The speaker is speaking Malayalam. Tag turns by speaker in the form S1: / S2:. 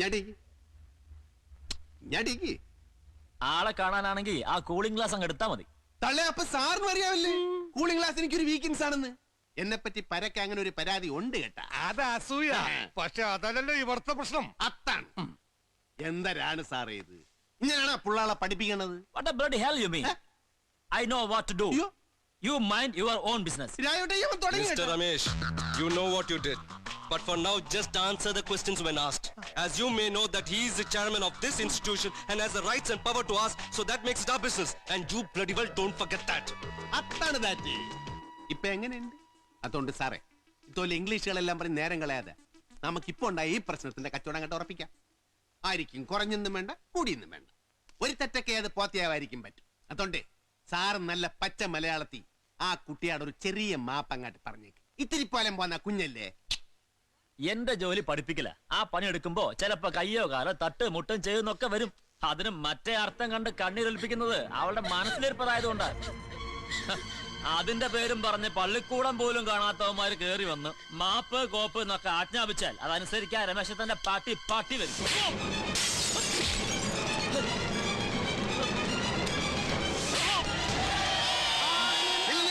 S1: ഞടിക്ക്. ഞടിക്ക്.
S2: ആളെ കാണാനാണെങ്കിൽ ആ കൂളിംഗ് ഗ്ലാസ് അങ്ങ് എടുത്താ മതി.
S1: തള്ളേ അപ്പൊ സാറിന് അറിയാമല്ലേ? കൂളിംഗ് ഗ്ലാസ് എനിക്കൊരു വീക്കിൻസ് ആണെന്ന്. എന്നെ പറ്റി പരക്ക് അങ്ങനെ ഒരു പരാതി ഉണ്ട് കേട്ടാ.
S3: അത് അസൂയ. പക്ഷെ അതല്ലല്ലോ ഇവിടുത്തെ പ്രശ്നം.
S1: അത്താണ്. എന്തരാണ് സാറേ ഇത്? ഇങ്ങനെയാണോ പുള്ളാളെ പഠിപ്പിക്കണത്?
S2: What no bloody hell you mean?
S1: Your
S2: I know what to do.
S1: What
S2: You mind your own business.
S1: രായോട്ടെ ഇവൻ തുടങ്ങി
S4: Mr.
S1: കേട്ടോ.
S4: Ramesh, you know what you did. But for now, just answer the questions when asked. As you may know that he is the chairman of this institution and has the rights and power to ask, so that makes it our business. And you bloody well don't forget that.
S1: അതാണ് ദാറ്റ് ഇപ്പൊ എങ്ങനെയുണ്ട്? അതുകൊണ്ട് സാറേ ഇതുപോലെ ഇംഗ്ലീഷുകളെല്ലാം പറഞ്ഞ് നേരം കളയാതെ നമുക്കിപ്പോ ഉണ്ടായ ഈ പ്രശ്നത്തിന്റെ കച്ചവടം കണ്ട് ഉറപ്പിക്കാം. ആയിരിക്കും കുറഞ്ഞെന്നും വേണ്ട കൂടിയെന്നും വേണ്ട. ഒരു തെറ്റൊക്കെ അത് പോത്തിയാവായിരിക്കും പറ്റും. അതുകൊണ്ട് സാറ് നല്ല പച്ച മലയാളത്തിൽ ആ കുട്ടിയോട് ഒരു ചെറിയ മാപ്പ് അങ്ങോട്ട് പറഞ്ഞേക്ക്. ഇത്തിരി പോലും പോന്ന കുഞ്ഞല്ലേ?
S2: എന്റെ ജോലി പഠിപ്പിക്കില്ല ആ പണി എടുക്കുമ്പോ ചിലപ്പോ കയ്യോ കാലോ തട്ട് മുട്ടും ചെയ്യുന്നൊക്കെ വരും. അതിന് മറ്റേ അർത്ഥം കണ്ട് കണ്ണീരൊലിപ്പിക്കുന്നത് അവളുടെ മനസ്സിലിരിപ്പതായതുകൊണ്ട്. അതിന്റെ പേരും പറഞ്ഞ് പള്ളിക്കൂടം പോലും കാണാത്തവന്മാര് കേറി വന്ന് മാപ്പ് കോപ്പ് എന്നൊക്കെ ആജ്ഞാപിച്ചാൽ അതനുസരിക്കാൻ രമേശത്തിന്റെ പാട്ടി പാട്ടി വരും.